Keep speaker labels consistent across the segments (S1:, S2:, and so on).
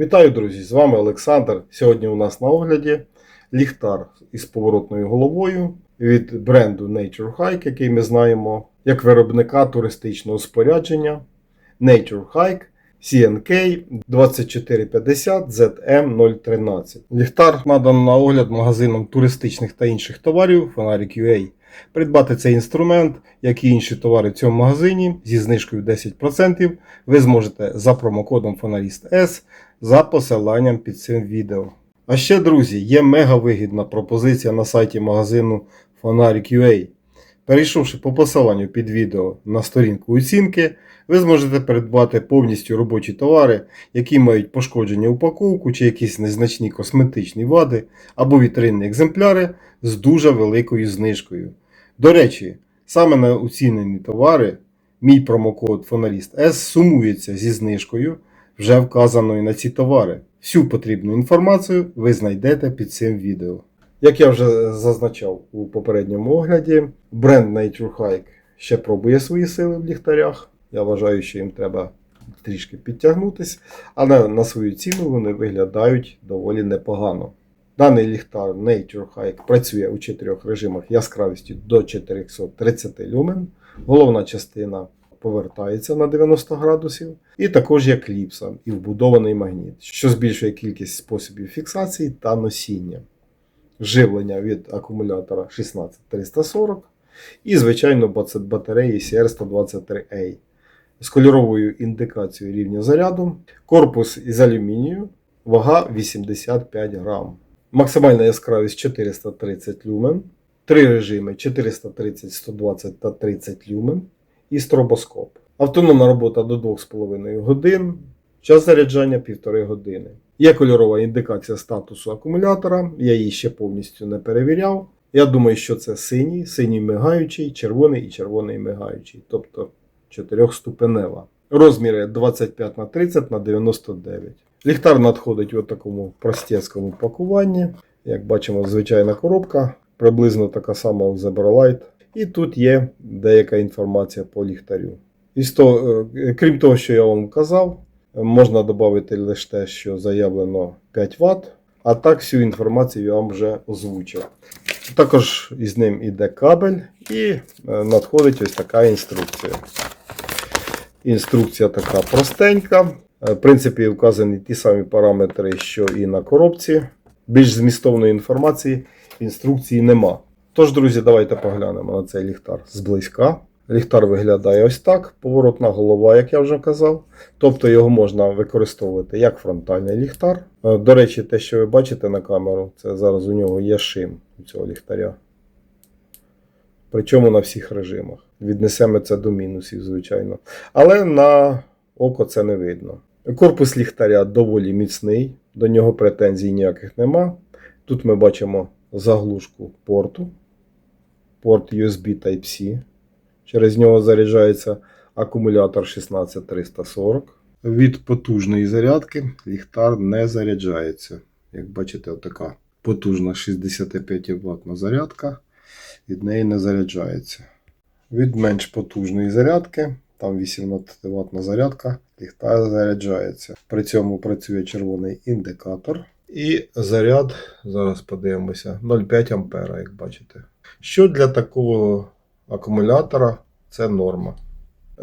S1: Вітаю, друзі! З вами Олександр. Сьогодні у нас на огляді ліхтар із поворотною головою від бренду Nature Hike, який ми знаємо як виробника туристичного спорядження Nature Hike CNK 2450 ZM013. Ліхтар надано на огляд магазином туристичних та інших товарів Фонарик.ua. Придбати цей інструмент, як і інші товари в цьому магазині зі знижкою 10% ви зможете за промокодом Фонаріст S за посиланням під цим відео. А ще, друзі, є мега вигідна пропозиція на сайті магазину Фонарик.ua. Перейшовши по посиланню під відео на сторінку оцінки, ви зможете придбати повністю робочі товари, які мають пошкодження упаковку чи якісь незначні косметичні вади або вітринні екземпляри з дуже великою знижкою. До речі, саме на оцінені товари мій промокод Фоналіст S сумується зі знижкою, вже вказаною на ці товари. Всю потрібну інформацію ви знайдете під цим відео. Як я вже зазначав у попередньому огляді, бренд Nature Hike ще пробує свої сили в ліхтарях. Я вважаю, що їм треба трішки підтягнутися, але на свою ціну вони виглядають доволі непогано. Даний ліхтар Nature Hike працює у чотирьох режимах яскравістю до 430 люмен. Головна частина повертається на 90 градусів, і також є кліпса і вбудований магніт, що збільшує кількість способів фіксації та носіння. Живлення від акумулятора 16340 і, звичайно, батареї CR123A з кольоровою індикацією рівня заряду, корпус із алюмінію, вага 85 грам. Максимальна яскравість 430 люмен, три режими 430, 120 та 30 люмен і стробоскоп. Автономна робота до 2,5 годин, час заряджання 1,5 години. Є кольорова індикація статусу акумулятора, я її ще повністю не перевіряв. Я думаю, що це синій, синій мигаючий, червоний і червоний мигаючий, тобто чотирьохступенева. Розміри 25 на 30 на 99. Ліхтар надходить у такому простецькому пакуванні. Як бачимо, звичайна коробка, приблизно така сама у Zebralight. І тут є деяка інформація по ліхтарю. І того, е, крім того, що я вам казав, можна додати лише те, що заявлено 5 Вт, а так всю інформацію я вам вже озвучив. Також із ним іде кабель і е, надходить ось така інструкція. Інструкція така простенька. Е, В принципі, вказані ті самі параметри, що і на коробці. Більш змістовної інформації інструкції нема. Тож, друзі, давайте поглянемо на цей ліхтар зблизька. Ліхтар виглядає ось так, поворотна голова, як я вже казав. Тобто його можна використовувати як фронтальний ліхтар. Е, До речі, те, що ви бачите на камеру, це зараз у нього є шим у цього ліхтаря. Причому на всіх режимах. Віднесемо це до мінусів, звичайно. Але на око це не видно. Корпус ліхтаря доволі міцний, до нього претензій ніяких нема. Тут ми бачимо заглушку порту, порт USB Type-C. Через нього заряджається акумулятор 16340. Від потужної зарядки ліхтар не заряджається. Як бачите, отака потужна 65 Вт зарядка. Від неї не заряджається. Від менш потужної зарядки, там 18 Вт зарядка, ліхтар заряджається. При цьому працює червоний індикатор. І заряд, зараз подивимося, 0,5 А, як бачите. Що для такого акумулятора це норма.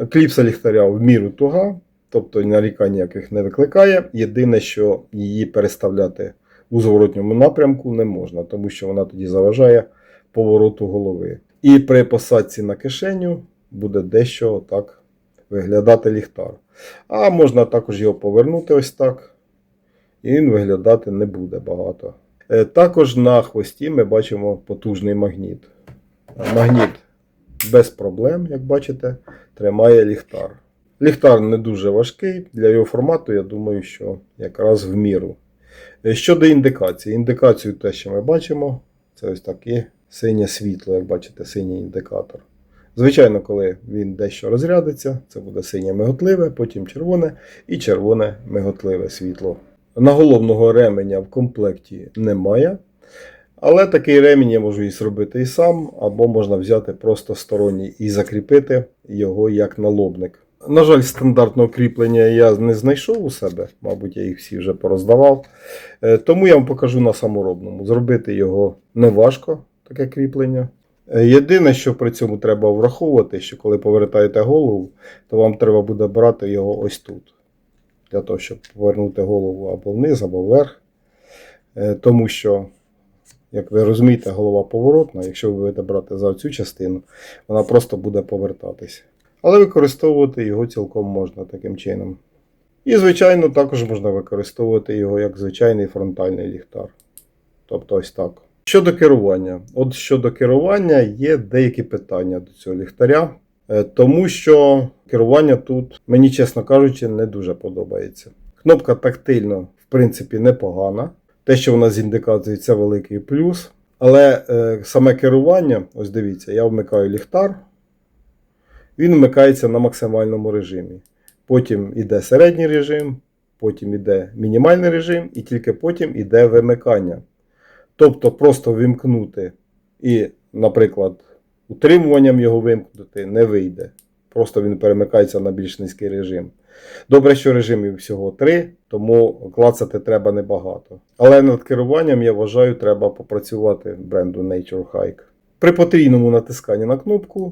S1: Кліпса ліхтаря в міру туга, тобто нарікань ніяких не викликає. Єдине, що її переставляти у зворотньому напрямку не можна, тому що вона тоді заважає повороту голови. І при посадці на кишеню буде дещо так виглядати ліхтар. А можна також його повернути ось так. І він виглядати не буде багато. Е, Також на хвості ми бачимо потужний магніт. Магніт без проблем, як бачите, тримає ліхтар. Ліхтар не дуже важкий, для його формату, я думаю, що якраз в міру. Е, Щодо індикації, індикацію те, що ми бачимо, це ось таке синє світло, як бачите, синій індикатор. Звичайно, коли він дещо розрядиться, це буде синє миготливе, потім червоне і червоне миготливе світло. Наголовного ременя в комплекті немає. Але такий ремінь я можу і зробити і сам, або можна взяти просто сторонній і закріпити його як налобник. На жаль, стандартного кріплення я не знайшов у себе, мабуть, я їх всі вже пороздавав. Е, Тому я вам покажу на саморобному. Зробити його не важко, таке кріплення. Е, Єдине, що при цьому треба враховувати, що коли повертаєте голову, то вам треба буде брати його ось тут. Для того, щоб повернути голову або вниз, або вверх. Е, Тому що, як ви розумієте, голова поворотна. Якщо ви будете брати за цю частину, вона просто буде повертатись. Але використовувати його цілком можна таким чином. І, звичайно, також можна використовувати його як звичайний фронтальний ліхтар. Тобто ось так. Щодо керування. От щодо керування є деякі питання до цього ліхтаря. Е, Тому що керування тут, мені чесно кажучи, не дуже подобається. Кнопка тактильно, в принципі, непогана. Те, що вона з індикацією, це великий плюс. Але е, саме керування, ось дивіться, я вмикаю ліхтар, він вмикається на максимальному режимі. Потім іде середній режим, потім іде мінімальний режим, і тільки потім іде вимикання. Тобто просто вимкнути і, наприклад, утримуванням його вимкнути не вийде. Просто він перемикається на більш низький режим. Добре, що режимів всього три, тому клацати треба небагато. Але над керуванням, я вважаю, треба попрацювати бренду Nature Hike. При потрійному натисканні на кнопку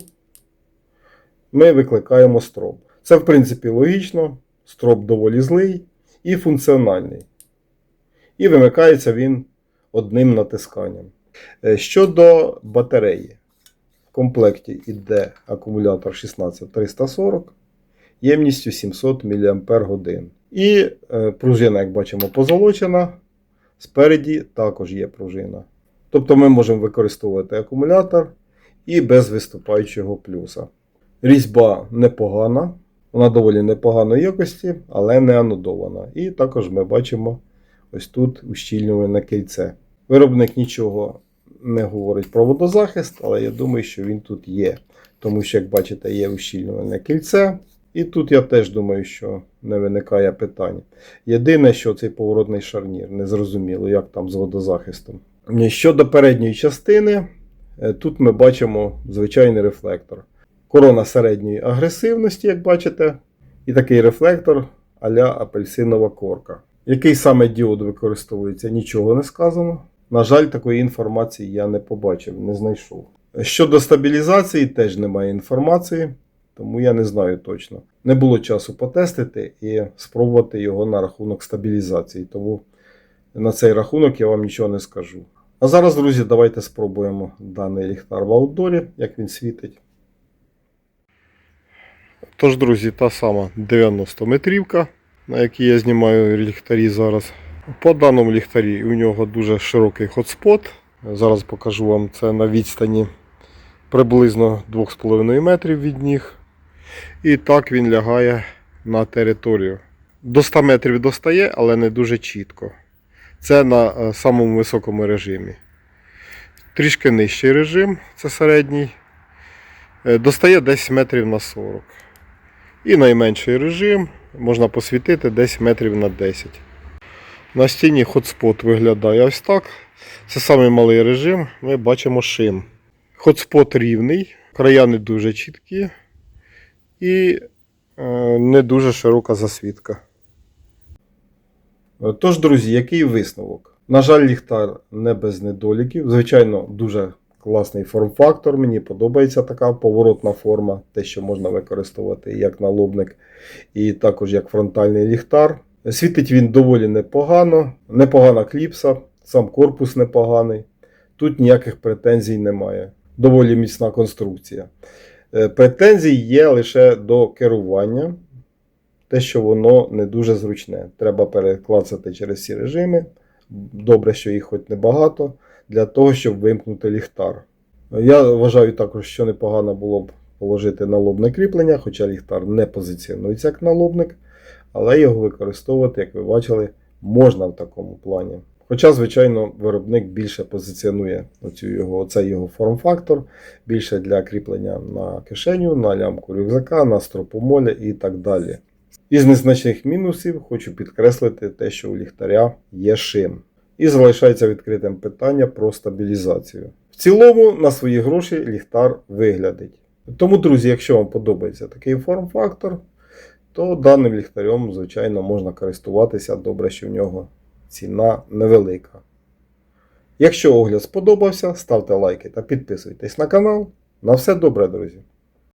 S1: ми викликаємо строп. Це, в принципі, логічно. Строп доволі злий і функціональний. І вимикається він одним натисканням. Е, Щодо батареї, в комплекті йде акумулятор 16340 ємністю 700 мАч. І е, пружина, як бачимо, позолочена. Спереді також є пружина. Тобто ми можемо використовувати акумулятор і без виступаючого плюса. Різьба непогана, вона доволі непоганої якості, але не анодована. І також ми бачимо ось тут ущільнюване кільце. Виробник нічого не говорить про водозахист, але я думаю, що він тут є. Тому що, як бачите, є ущільнюване кільце. І тут я теж думаю, що не виникає питань. Єдине, що цей поворотний шарнір, незрозуміло, як там з водозахистом. Щодо передньої частини, е, тут ми бачимо звичайний рефлектор. Корона середньої агресивності, як бачите, і такий рефлектор а-ля апельсинова корка. Який саме діод використовується, нічого не сказано. На жаль, такої інформації я не побачив, не знайшов. Щодо стабілізації, теж немає інформації, тому я не знаю точно. Не було часу потестити і спробувати його на рахунок стабілізації. Тому на цей рахунок я вам нічого не скажу. А зараз, друзі, давайте спробуємо даний ліхтар в аутдорі, як він світить. Тож, друзі, та сама 90 метрівка, на якій я знімаю ліхтарі зараз. По даному ліхтарі у нього дуже широкий хотспот. Зараз покажу вам це на відстані приблизно 2,5 метрів від ніг. І так він лягає на територію. До 100 метрів достає, але не дуже чітко. Це на е, самому високому режимі. Трішки нижчий режим, це середній. е, Достає десь метрів на 40. І найменший режим можна посвітити десь метрів на 10. На стіні хотспот виглядає ось так. Це самий малий режим. Ми бачимо шим. Хотспот рівний, края не дуже чіткі і е, не дуже широка засвітка. Е, Тож, друзі, який висновок? На жаль, ліхтар не без недоліків. Звичайно, дуже класний форм-фактор. Мені подобається така поворотна форма, те, що можна використовувати як налобник, і також як фронтальний ліхтар. Світить він доволі непогано, непогана кліпса, сам корпус непоганий. Тут ніяких претензій немає. Доволі міцна конструкція. Е, Претензій є лише до керування, те, що воно не дуже зручне. Треба переклацати через всі режими. Добре, що їх хоч небагато, для того, щоб вимкнути ліхтар. Я вважаю також, що непогано було б положити налобне кріплення, хоча ліхтар не позиціонується як налобник, але його використовувати, як ви бачили, можна в такому плані. Хоча, звичайно, виробник більше позиціонує оцю його, оцей його форм-фактор, більше для кріплення на кишеню, на лямку рюкзака, на стропомолі і так далі. Із незначних мінусів хочу підкреслити те, що у ліхтаря є шим. І залишається відкритим питання про стабілізацію. В цілому, на свої гроші ліхтар виглядить. Тому, друзі, якщо вам подобається такий форм-фактор, то даним ліхтарем, звичайно, можна користуватися. Добре, що в нього ціна невелика. Якщо огляд сподобався, ставте лайки та підписуйтесь на канал. На все добре, друзі!